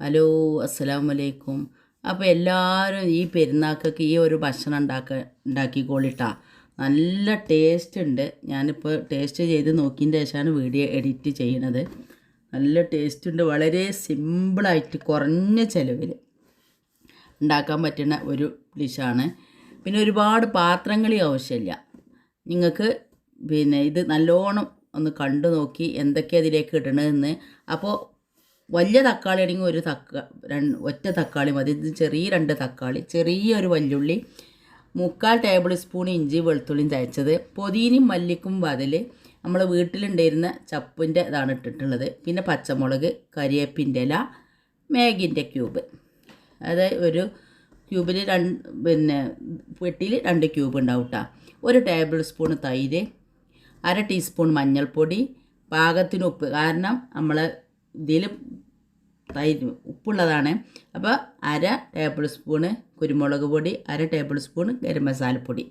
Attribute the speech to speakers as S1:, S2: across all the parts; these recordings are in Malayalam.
S1: ഹലോ അസ്സലാമു വലൈക്കും അപ്പോൾ എല്ലാവരും ഈ പെരുന്നാക്കൊക്കെ ഈ ഒരു ഭക്ഷണം ഉണ്ടാക്ക ഉണ്ടാക്കിക്കോളിട്ടാ. നല്ല ടേസ്റ്റ് ഉണ്ട്. ഞാനിപ്പോൾ ടേസ്റ്റ് ചെയ്ത് നോക്കിയതിന്റെ ശേഷമാണ് വീഡിയോ എഡിറ്റ് ചെയ്യണത്. നല്ല ടേസ്റ്റ് ഉണ്ട്. വളരെ സിമ്പിളായിട്ട് കുറഞ്ഞ ചിലവിൽ ഉണ്ടാക്കാൻ പറ്റുന്ന ഒരു ഡിഷാണ് പിന്നെ ഒരുപാട് പാത്രങ്ങളി ആവശ്യമില്ല. നിങ്ങൾക്ക് പിന്നെ ഇത് നല്ലോണം ഒന്ന് കണ്ടു നോക്കി എന്തൊക്കെ അതിലേക്ക് ഇടണമെന്ന് അപ്പോൾ വലിയ തക്കാളി ആണെങ്കിൽ ഒരു തക്ക രണ്ട് ഒറ്റ തക്കാളി മതി. ഇത് ചെറിയ രണ്ട് തക്കാളി ചെറിയൊരു വല്യുള്ളി മുക്കാൽ ടേബിൾ സ്പൂൺ ഇഞ്ചി വെളുത്തുള്ളിയും തയ്ച്ചത് പൊതിനും മല്ലിക്കും ബദൽ നമ്മൾ വീട്ടിലുണ്ടായിരുന്ന ചപ്പിന്റെ ഇതാണ് ഇട്ടിട്ടുള്ളത്. പിന്നെ പച്ചമുളക് കരിയേപ്പിന്റെ ഇല മാഗിന്റെ ക്യൂബ് അതായത് ഒരു ക്യൂബിൽ രണ്ട് പിന്നെ പെട്ടിയിൽ രണ്ട് ക്യൂബ് ഉണ്ടാവും കേട്ടോ ഒരു ടേബിൾ സ്പൂൺ തൈര് അര ടീസ്പൂൺ മഞ്ഞൾപ്പൊടി പാകത്തിന് ഉപ്പ്. കാരണം നമ്മൾ ഇതിൽ തൈര് ഉപ്പുള്ളതാണ്. അപ്പോൾ അര ടേബിൾ സ്പൂണ് കുരുമുളക് പൊടി അര ടേബിൾ സ്പൂൺ ഗരം മസാലപ്പൊടി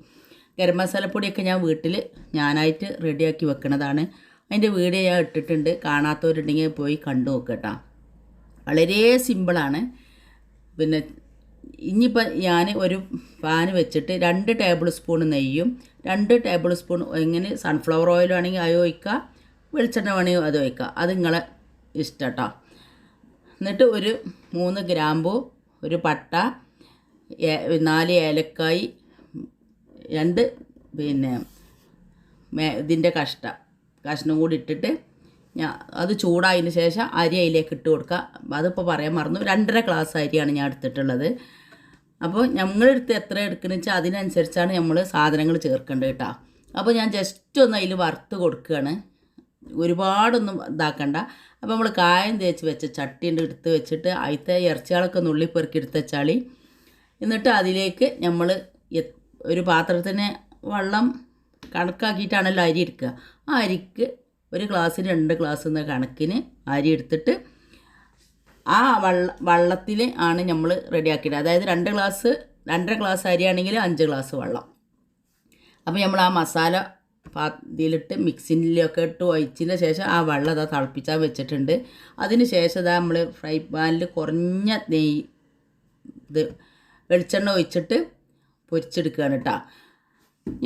S1: ഗരം മസാലപ്പൊടിയൊക്കെ ഞാൻ വീട്ടിൽ ഞാനായിട്ട് റെഡിയാക്കി വെക്കുന്നതാണ് അതിന്റെ വീഡിയോ ഞാൻ ഇട്ടിട്ടുണ്ട്. കാണാത്തവരുണ്ടെങ്കിൽ പോയി കണ്ടു നോക്കട്ടോ. വളരെ സിമ്പിളാണ്. പിന്നെ ഇനിയിപ്പോൾ ഞാൻ ഒരു പാന് വെച്ചിട്ട് രണ്ട് ടേബിൾ സ്പൂൺ നെയ്യും രണ്ട് ടേബിൾ സ്പൂൺ എങ്ങനെ സൺഫ്ലവർ ഓയിൽ വേണമെങ്കിൽ അത് ഒഴിക്കുക വെളിച്ചെണ്ണ വേണമെങ്കിൽ അത് ഒഴിക്കുക അത് നിങ്ങളെ ഇഷ്ടം കേട്ടോ എന്നിട്ട് ഒരു മൂന്ന് ഗ്രാമ്പു ഒരു പട്ട നാല് ഏലക്കായി രണ്ട് പിന്നെ ഇതിന്റെ കഷ്ട കഷ്ണം. കൂടി ഇട്ടിട്ട് ഞാൻ അത് ചൂടായതിന് ശേഷം അരി അതിലേക്ക് ഇട്ട് കൊടുക്കുക അതിപ്പോൾ പറയാൻ മറന്നു. രണ്ടര ഗ്ലാസ് അരിയാണ് ഞാൻ എടുത്തിട്ടുള്ളത്. അപ്പോൾ ഞങ്ങളെടുത്ത് എത്ര എടുക്കണമെന്ന് വെച്ചാൽ അതിനനുസരിച്ചാണ് നമ്മൾ സാധനങ്ങൾ ചേർക്കേണ്ടത് കേട്ടോ. അപ്പോൾ ഞാൻ ജസ്റ്റ് ഒന്ന് അതിൽ വറുത്ത് കൊടുക്കുകയാണ്. ഒരുപാടൊന്നും ഇതാക്കണ്ട. അപ്പോൾ നമ്മൾ കായം തേച്ച് വെച്ച ചട്ടിന്റെ എടുത്ത് വെച്ചിട്ട് അതിലത്തെ ഇറച്ചികളൊക്കെ നുള്ളി പെറുക്കി എടുത്ത് വെച്ചാളി എന്നിട്ട് അതിലേക്ക് നമ്മൾ ഒരു പാത്രത്തിന് വെള്ളം കണക്കാക്കിയിട്ടാണല്ലോ അരി എടുക്കുക. ആ അരിക്ക് ഒരു ഗ്ലാസ്സിന് രണ്ട് ഗ്ലാസ് എന്ന കണക്കിന് അരി എടുത്തിട്ട് ആ വള്ള വള്ളത്തിൽ ആണ് നമ്മൾ റെഡിയാക്കിയത് അതായത് രണ്ട് ഗ്ലാസ് രണ്ടര ഗ്ലാസ് അരിയാണെങ്കിൽ അഞ്ച് ഗ്ലാസ് വെള്ളം. അപ്പോൾ നമ്മൾ ആ മസാല ഇതിലിട്ട് മിക്സിയിലൊക്കെ ഇട്ട് ഒഴിച്ചതിന് ശേഷം ആ വെള്ളം അതാ തിളപ്പിച്ചാൽ വെച്ചിട്ടുണ്ട്. അതിന് ശേഷം ഇതാ നമ്മൾ ഫ്രൈ പാനിൽ കുറഞ്ഞ നെയ് ഇത് വെളിച്ചെണ്ണ ഒഴിച്ചിട്ട് പൊരിച്ചെടുക്കുകയാണ് കേട്ടോ.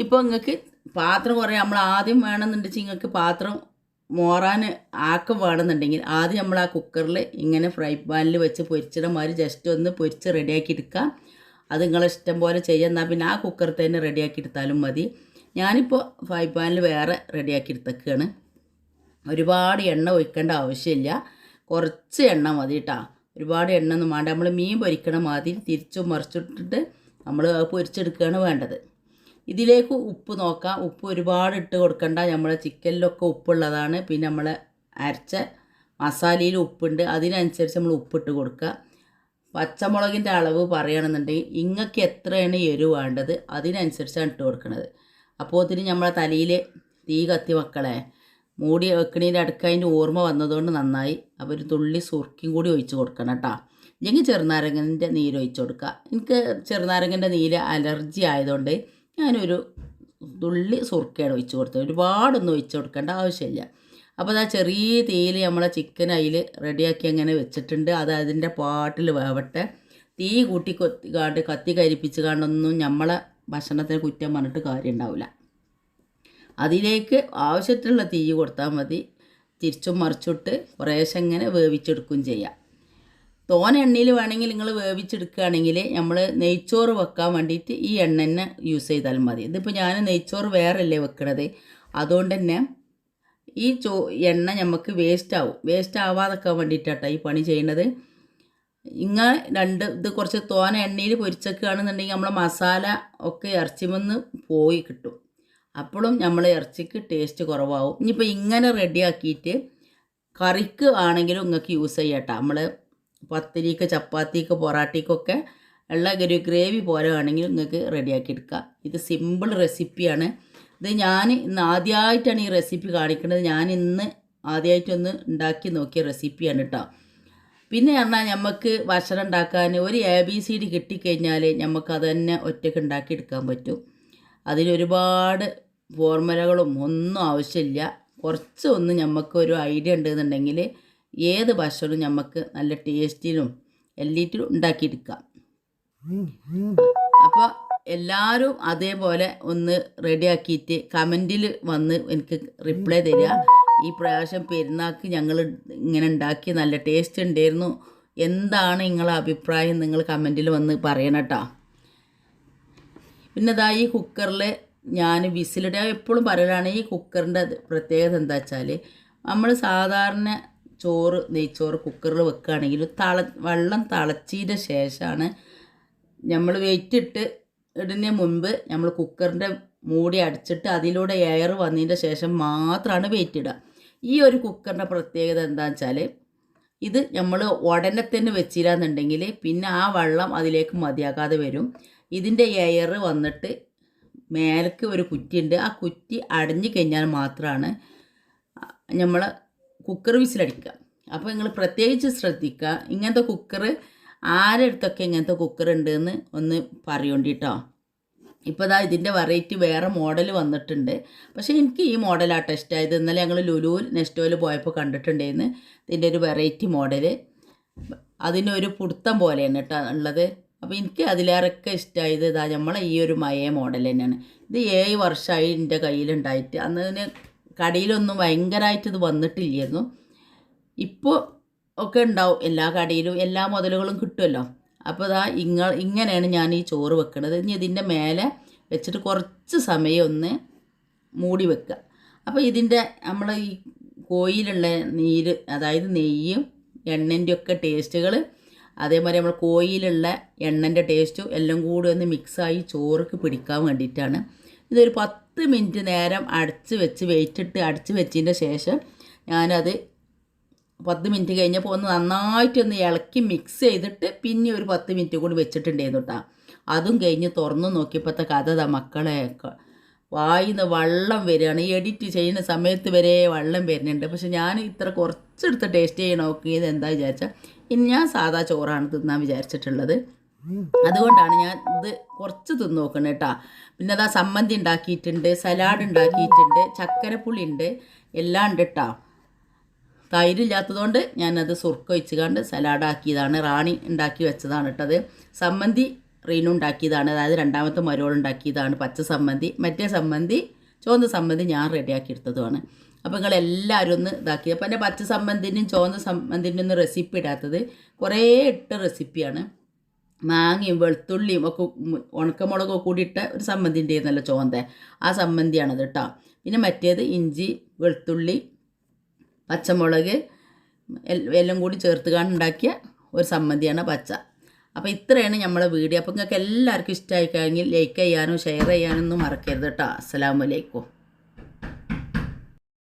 S1: ഇപ്പോൾ നിങ്ങൾക്ക് പാത്രം കുറേ നമ്മൾ ആദ്യം വേണമെന്നുണ്ടെങ്കിൽ നിങ്ങൾക്ക് പാത്രം മോറാൻ ആക്കം വേണമെന്നുണ്ടെങ്കിൽ ആദ്യം നമ്മൾ ആ കുക്കറിൽ ഇങ്ങനെ ഫ്രൈ പാനിൽ വെച്ച് പൊരിച്ചിട മാതിരി ജസ്റ്റ് ഒന്ന് പൊരിച്ച് റെഡിയാക്കി എടുക്കുക അത് നിങ്ങളെ ഇഷ്ടം പോലെ ചെയ്യുക എന്നാൽ പിന്നെ ആ കുക്കറിൽ തന്നെ റെഡിയാക്കി എടുത്താലും മതി. ഞാനിപ്പോൾ ഫ്രൈ പാനിൽ വേറെ റെഡിയാക്കി എടുത്തേക്കാണ്. ഒരുപാട് എണ്ണ ഒഴിക്കേണ്ട ആവശ്യമില്ല. കുറച്ച് എണ്ണ മതി കേട്ടോ ഒരുപാട് എണ്ണ ഒന്നും വേണ്ട. നമ്മൾ മീൻ പൊരിക്കണ മാതിരി തിരിച്ചും മറിച്ചിട്ടിട്ട് നമ്മൾ പൊരിച്ചെടുക്കുകയാണ് വേണ്ടത്. ഇതിലേക്ക് ഉപ്പ് നോക്കാം. ഉപ്പ് ഒരുപാട് ഇട്ട് കൊടുക്കണ്ട. നമ്മളെ ചിക്കനിലൊക്കെ ഉപ്പുള്ളതാണ്. പിന്നെ നമ്മൾ അരച്ച മസാലയിൽ ഉപ്പുണ്ട്. അതിനനുസരിച്ച് നമ്മൾ ഉപ്പിട്ട് കൊടുക്കുക. പച്ചമുളകിന്റെ അളവ് പറയുകയാണെന്നുണ്ടെങ്കിൽ ഇങ്ങക്ക് എത്രയാണ് എരിവ് വേണ്ടത്? അതിനനുസരിച്ചാണ് ഇട്ട് കൊടുക്കുന്നത് അപ്പോൾ ഇതിന് നമ്മളെ തലയിൽ തീ കത്തി മക്കളെ മൂടി വെക്കണേന്റെ അടുക്ക അതിന്റെ ഓർമ്മ വന്നതുകൊണ്ട് നന്നായി. അപ്പോൾ ഒരു തുള്ളി സുർക്കിയും കൂടി ഒഴിച്ച് കൊടുക്കണം കേട്ടോ. ഇല്ലെങ്കിൽ ചെറുനാരങ്ങന്റെ നീര് ഒഴിച്ച് കൊടുക്കുക. എനിക്ക് ചെറുനാരങ്ങന്റെ നീര് അലർജി ആയതുകൊണ്ട് ഞാനൊരു തുള്ളി സുർക്കയാണ് ഒഴിച്ച് കൊടുത്തത്. ഒരുപാടൊന്നും ഒഴിച്ച് കൊടുക്കേണ്ട ആവശ്യമില്ല. അപ്പോൾ അതാ ചെറിയ തീയിൽ നമ്മളെ ചിക്കൻ അതിൽ റെഡിയാക്കി അങ്ങനെ വെച്ചിട്ടുണ്ട്. അത് അതിന്റെ പാട്ടിൽ വേവട്ടെ. തീ കൂട്ടി കൊത്തി കാണ്ട് കത്തി കരിപ്പിച്ച് കാണ്ടൊന്നും നമ്മളെ ഭക്ഷണത്തിന് കുറ്റം പറഞ്ഞിട്ട് കാര്യം ഉണ്ടാവില്ല അതിലേക്ക് ആവശ്യത്തിനുള്ള തീ കൊടുത്താൽ മതി. തിരിച്ചും മറിച്ചിട്ട് കുറേശ്ശെ ഇങ്ങനെ വേവിച്ചെടുക്കുകയും ചെയ്യാം. തോന എണ്ണയിൽ വേണമെങ്കിൽ നിങ്ങൾ വേവിച്ചെടുക്കുകയാണെങ്കിൽ നമ്മൾ നെയ്ച്ചോറ് വെക്കാൻ വേണ്ടിയിട്ട് ഈ എണ്ണ തന്നെ യൂസ് ചെയ്താൽ മതി. ഇതിപ്പോൾ ഞാൻ നെയ്ച്ചോറ് വേറെ അല്ലേ വെക്കണത്? അതുകൊണ്ട് തന്നെ ഈ ചോ എണ്ണ നമുക്ക് വേസ്റ്റ് ആവും. വേസ്റ്റ് ആവാതെക്കാൻ വേണ്ടിയിട്ടാട്ടോ ഈ പണി ചെയ്യണത്. ഇങ്ങനെ രണ്ട് ഇത് കുറച്ച് തോന എണ്ണയിൽ പൊരിച്ചൊക്കെയാണെന്നുണ്ടെങ്കിൽ നമ്മൾ മസാല ഒക്കെ ഇറച്ചിമെന്ന് പോയി കിട്ടും. അപ്പോഴും നമ്മൾ ഇറച്ചിക്ക് ടേസ്റ്റ് കുറവാകും ഇനിയിപ്പോൾ ഇങ്ങനെ റെഡിയാക്കിയിട്ട് കറിക്ക് ആണെങ്കിലും നിങ്ങൾക്ക് യൂസ് ചെയ്യട്ടോ. നമ്മൾ പത്തിരിക്ക് ചപ്പാത്തിക്ക് പൊറാട്ടിക്കൊക്കെ ഉള്ള ഒരു ഗ്രേവി പോലെ ആണെങ്കിലും നിങ്ങൾക്ക് റെഡിയാക്കി എടുക്കാം. ഇത് സിമ്പിൾ റെസിപ്പിയാണ് ഇത് ഞാൻ ഇന്ന് ആദ്യമായിട്ടാണ് ഈ റെസിപ്പി കാണിക്കുന്നത് ഞാൻ ഇന്ന് ആദ്യമായിട്ടൊന്ന് ഉണ്ടാക്കി നോക്കിയ റെസിപ്പിയാണ് കേട്ടോ പിന്നെ പറഞ്ഞാൽ നമുക്ക് ഭക്ഷണം ഉണ്ടാക്കാൻ ഒരു എ ബി സി ഡി കിട്ടിക്കഴിഞ്ഞാൽ നമുക്ക് അത് തന്നെ ഒറ്റയ്ക്ക് ഉണ്ടാക്കിയെടുക്കാൻ പറ്റും. അതിലൊരുപാട് ഫോർമുലകളും ഒന്നും ആവശ്യമില്ല. കുറച്ച് ഒന്ന് നമുക്ക് ഒരു ഐഡിയ ഉണ്ടെന്നുണ്ടെങ്കിൽ ഏത് ഭക്ഷണവും നമുക്ക് നല്ല ടേസ്റ്റിലും എല്ലാറ്റിലും ഉണ്ടാക്കിയെടുക്കാം അപ്പോൾ എല്ലാവരും അതേപോലെ ഒന്ന് റെഡിയാക്കിയിട്ട് കമന്റിൽ വന്ന് എനിക്ക് റിപ്ലൈ തരിക. ഈ പ്രാവശ്യം പെരുന്നാൾക്ക് ഞങ്ങൾ ഇങ്ങനെ ഉണ്ടാക്കി നല്ല ടേസ്റ്റ് ഉണ്ടായിരുന്നു. എന്താണ് നിങ്ങളെ അഭിപ്രായം? നിങ്ങൾ കമന്റിൽ വന്ന് പറയണം കേട്ടോ പിന്നെ ഇതാ ഈ കുക്കറിൽ ഞാൻ വിസിലിടുക എപ്പോഴും പറയലാണ്. ഈ കുക്കറിന്റെ പ്രത്യേകത എന്താ വെച്ചാൽ നമ്മൾ സാധാരണ ചോറ് നെയ്ച്ചോറ് കുക്കറിൽ വെക്കുകയാണെങ്കിൽ തള വെള്ളം തിളച്ചതിന്റെ ശേഷമാണ് നമ്മൾ വെയിറ്റ് ഇട്ട് ഇടുന്നതിന് മുൻപ് നമ്മൾ കുക്കറിന്റെ മൂടി അടച്ചിട്ട് അതിലൂടെ എയർ വന്നതിന്റെ ശേഷം മാത്രമാണ് വെയിറ്റ് ഇടുക. ഈ ഒരു കുക്കറിന്റെ പ്രത്യേകത എന്താണെന്ന് വെച്ചാൽ ഇത് നമ്മൾ ഉടനെ തന്നെ വെച്ചില്ലാന്നുണ്ടെങ്കിൽ പിന്നെ ആ വെള്ളം അതിലേക്ക് മതിയാക്കാതെ വരും. ഇതിന്റെ എയർ വന്നിട്ട് മേലേക്ക് ഒരു കുറ്റിയുണ്ട്. ആ കുറ്റി അടഞ്ഞു കഴിഞ്ഞാൽ മാത്രമാണ് നമ്മൾ കുക്കർ വിസിലടിക്കുക. അപ്പോൾ നിങ്ങൾ പ്രത്യേകിച്ച് ശ്രദ്ധിക്കുക. ഇങ്ങനത്തെ കുക്കർ ആരടുത്തൊക്കെ ഇങ്ങനത്തെ കുക്കർ ഉണ്ടെന്ന് ഒന്ന് പറയോണ്ടിട്ടോ. ഇപ്പോൾ ഇതാ ഇതിന്റെ വെറൈറ്റി വേറെ മോഡൽ വന്നിട്ടുണ്ട്. പക്ഷേ എനിക്ക് ഈ മോഡലാണ് ഇഷ്ടമായത് ഇന്നലെ ഞങ്ങൾ ലുലു നെസ്റ്റോയിൽ പോയപ്പോൾ കണ്ടിട്ടുണ്ടായിരുന്നു. ഇതിന്റെ ഒരു വെറൈറ്റി മോഡൽ അതിനൊരു പുടുത്തം പോലെയാണ് കേട്ടോ ഉള്ളത്. അപ്പോൾ എനിക്ക് അതിലേറെയൊക്കെ ഇഷ്ടമായത് ഇതാ നമ്മളെ ഈ ഒരു മയ മോഡൽ തന്നെയാണ്. ഇത് ഏഴ് വർഷമായി എന്റെ കയ്യിലുണ്ടായിട്ട്. അന്നതിന് കടയിലൊന്നും ഭയങ്കരമായിട്ട് ഇത് വന്നിട്ടില്ലായിരുന്നു. ഇപ്പോൾ ഒക്കെ ഉണ്ടാവും. എല്ലാ കടയിലും എല്ലാ മുതലുകളും കിട്ടുമല്ലോ. അപ്പോൾ ഇതാ ഇങ്ങ ഇങ്ങനെയാണ് ഞാൻ ഈ ചോറ് വെക്കുന്നത് ഇനി ഇതിന്റെ മേലെ വെച്ചിട്ട് കുറച്ച് സമയം ഒന്ന് മൂടി വെക്കുക അപ്പോൾ ഇതിന്റെ നമ്മൾ ഈ കോയിലുള്ള നീര് അതായത് നെയ്യും എണ്ണന്റെ ഒക്കെ ടേസ്റ്റുകൾ അതേമാതിരി നമ്മൾ കോയിലുള്ള എണ്ണന്റെ ടേസ്റ്റും എല്ലാം കൂടി ഒന്ന് മിക്സായി ചോറുക്ക് പിടിക്കാൻ വേണ്ടിയിട്ടാണ്. ഇതൊരു പത്ത് മിനിറ്റ് നേരം അടച്ച് വെച്ച് വെയിറ്റിട്ട് അടച്ച് വെച്ചതിന്റെ ശേഷം ഞാനത് പത്ത് മിനിറ്റ് കഴിഞ്ഞപ്പോൾ ഒന്ന് നന്നായിട്ടൊന്ന് ഇളക്കി മിക്സ് ചെയ്തിട്ട് പിന്നെ ഒരു പത്ത് മിനിറ്റ് കൂടി വെച്ചിട്ടുണ്ടായിരുന്നു കേട്ടോ അതും കഴിഞ്ഞ് തുറന്നു നോക്കിയപ്പോഴത്തെ കഥ മക്കളെ വായിന്ന് വള്ളം വരികയാണ്. ഈ എഡിറ്റ് ചെയ്യുന്ന സമയത്ത് വരെ വള്ളം വരുന്നുണ്ട്. പക്ഷെ ഞാൻ ഇത്ര കുറച്ചെടുത്ത് ടേസ്റ്റ് ചെയ്യാൻ നോക്കിയത് എന്താ വിചാരിച്ചാൽ ഇനി ഞാൻ സാധാ ചോറാണ് തിന്നാൻ വിചാരിച്ചിട്ടുള്ളത്. അതുകൊണ്ടാണ് ഞാൻ ഇത് കുറച്ച് തിന്ന് നോക്കുന്നത് കേട്ടോ പിന്നെ അതാ സമ്മന്തി ഉണ്ടാക്കിയിട്ടുണ്ട് സലാഡ് ഉണ്ടാക്കിയിട്ടുണ്ട് ചക്കരപ്പുളി ഉണ്ട് എല്ലാം ഉണ്ട് കേട്ടോ തൈരില്ലാത്തതുകൊണ്ട് ഞാനത് സുർക്ക വെച്ച് കണ്ട് സലാഡാക്കിയതാണ് റാണി ഉണ്ടാക്കി വെച്ചതാണ് കേട്ടത് സമ്മന്തി റീനു ഉണ്ടാക്കിയതാണ്. അതായത് രണ്ടാമത്തെ മരോൾ ഉണ്ടാക്കിയതാണ് പച്ച സമ്മന്തി. മറ്റേ സമ്മന്തി ചുവന്ന സമ്മന്തി ഞാൻ റെഡിയാക്കി എടുത്തതുമാണ്. അപ്പോൾ നിങ്ങൾ എല്ലാവരും ഒന്ന് ഇതാക്കി. അപ്പോൾ എന്റെ പച്ച സമ്മന്തിന്റെയും ചുവന്ന സമ്മന്തിന്റെ ഒന്നും റെസിപ്പി ഇടാത്തത് കുറേ ഇട്ട റെസിപ്പിയാണ് മാങ്ങയും വെളുത്തുള്ളിയും ഒക്കെ ഉണക്കമുളകൊക്കെ കൂടി ഇട്ട ഒരു സമ്മന്തിന്റെ നല്ല ചോന്ത ആ സമ്മന്തിയാണത് കേട്ടോ പിന്നെ മറ്റേത് ഇഞ്ചി വെളുത്തുള്ളി പച്ചമുളക് എല്ലാം കൂടി ചേർത്ത് ഉണ്ടാക്കിയ ഒരു സമ്മതിയാണ് പച്ച. അപ്പോൾ ഇത്രയാണ് നമ്മളെ വീഡിയോ. അപ്പോൾ നിങ്ങൾക്ക് എല്ലാവർക്കും ഇഷ്ടമായി കഴിഞ്ഞാൽ ലൈക്ക് ചെയ്യാനും ഷെയർ ചെയ്യാനൊന്നും മറക്കരുത് കേട്ടോ അസ്സലാമു അലൈക്കും.